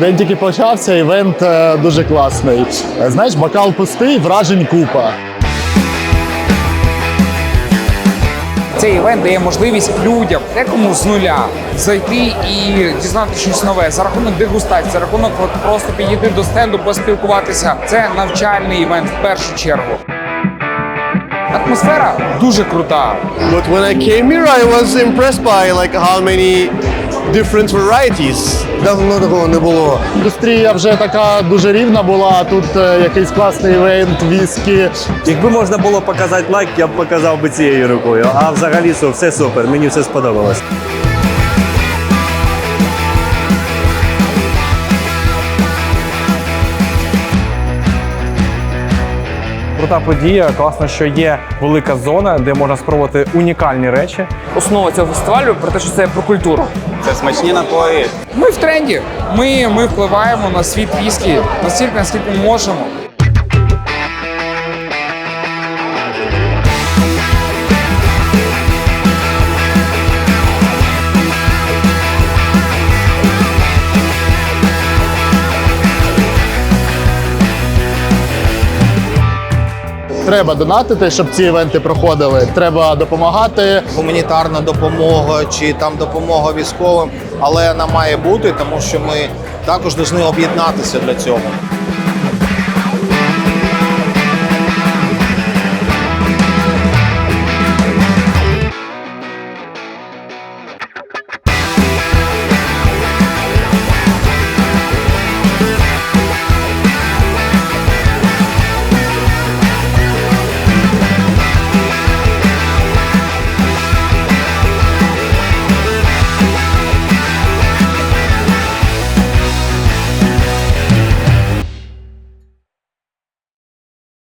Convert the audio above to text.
День тільки почався, івент е, дуже класний. Е, Знаєш, бокал пустий, вражень купа. Цей івент дає можливість людям, декому з нуля, зайти і дізнати щось нове за рахунок дегустації, за рахунок от просто підійти до стенду, поспілкуватися. Це навчальний івент в першу чергу. Атмосфера дуже крута. But when I came here, I was impressed by like how many different varieties. Давно такого не було. Індустрія вже така дуже рівна була, а тут е, якийсь класний івент, віскі. Якби можна було показати лайк, я б показав би цією рукою. А взагалі все супер, мені все сподобалось. Крута подія, класно, що є велика зона, де можна спробувати унікальні речі. Основа цього фестивалю про те, що це про культуру. Це смачні напої. Ми в тренді. Ми, ми впливаємо на світ віскі настільки, наскільки можемо. Треба донатити, щоб ці івенти проходили. Треба допомагати. гуманітарна допомога чи там допомога військовим, але вона має бути, тому що ми також повинні об'єднатися для цього.